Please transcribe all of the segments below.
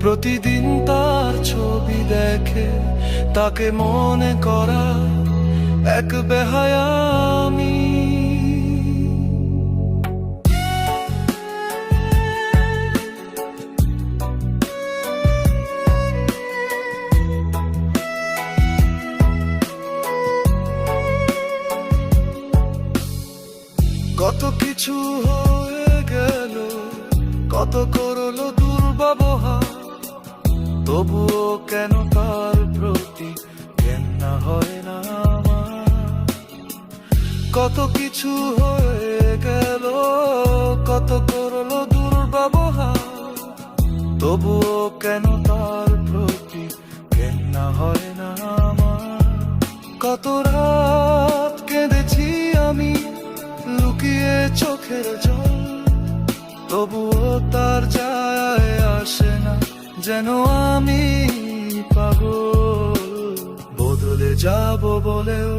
প্রতিদিন তার ছবি দেখে তাকে মনে করা এক বেহায়ামি। কত কিছু হয়ে গেল কত করল দুর্ব্যবহার? তবুও কেন তার প্রতি ঘেন্না হয় না কত কিছু হয়ে গেল, কত করল দুর্ব্যবহার? তবুও কেন তার প্রতি ঘেন্না হয় না কত রাত কেঁদেছি আমি, লুকিয়ে চোখের তবুও তার যায় আসে না, যেন আমি পাগল। বদলে যাব বলেও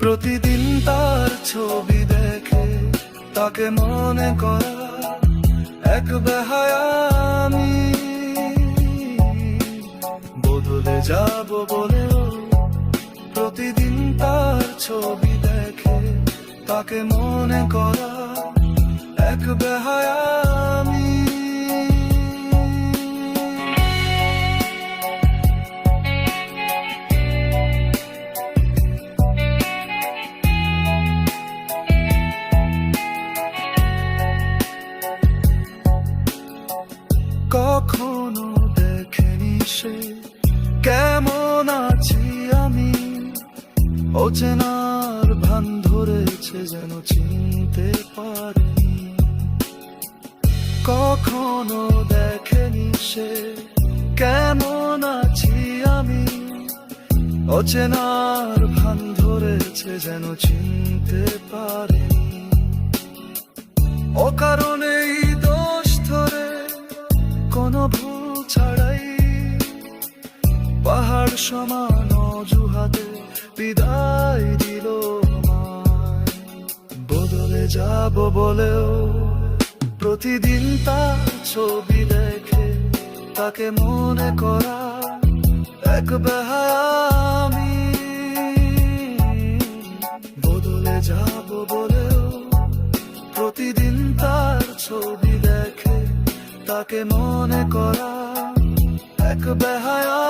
প্রতিদিন তার ছবি দেখে তাকে মনে করা এক বেহায়া আমি। বদলে যাব বলেও প্রতিদিন তার ছবি দেখে তাকে মনে করা কখনো সে কেমন আছি আমি। অচেনার ভান ধরেছে যেন চিনতে পারিনি কখনো দেখেনি সে কেমন আছি আমি। অচেনার ভান ধরেছে যেন চিনতে পারিনি। অকারণেই দোষ ধরে কোনো ভুল ছাড়াই। পাহাড় সমান অজুহাতে বিদায় দিল। বদলে যাব বলেও প্রতিদিন তার ছবি দেখে তাকে মনে করা এক আমি বদলে যাব বলেও প্রতিদিন তার ছবি দেখে তাকে মনে করা এক বেহায়া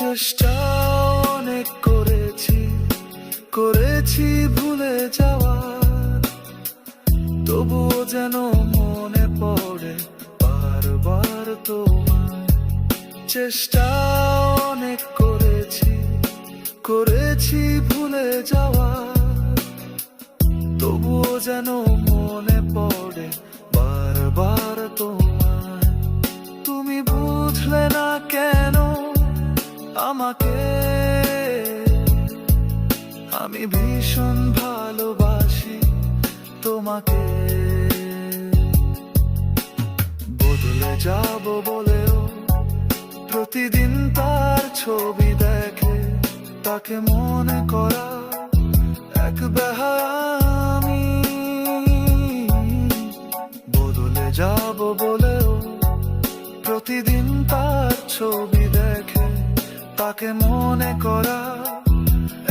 চেষ্টা অনেক করেছি করেছি ভুলে যাওয়ার তবুও যেন মনে পড়ে বারবার তোমার চেষ্টা অনেক করেছি করেছি ভুলে যাওয়ার তবুও যেন মনে পড়ে বারবার তোমার আমাকে। আমি ভীষণ ভালোবাসি তোমাকে। বদলে যাব বলেও প্রতিদিন তার ছবি দেখে, তাকে মনে করা এক আমি বদলে যাব বলেও প্রতিদিন তার ছবি তাকে মনে করা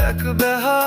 এক বেহা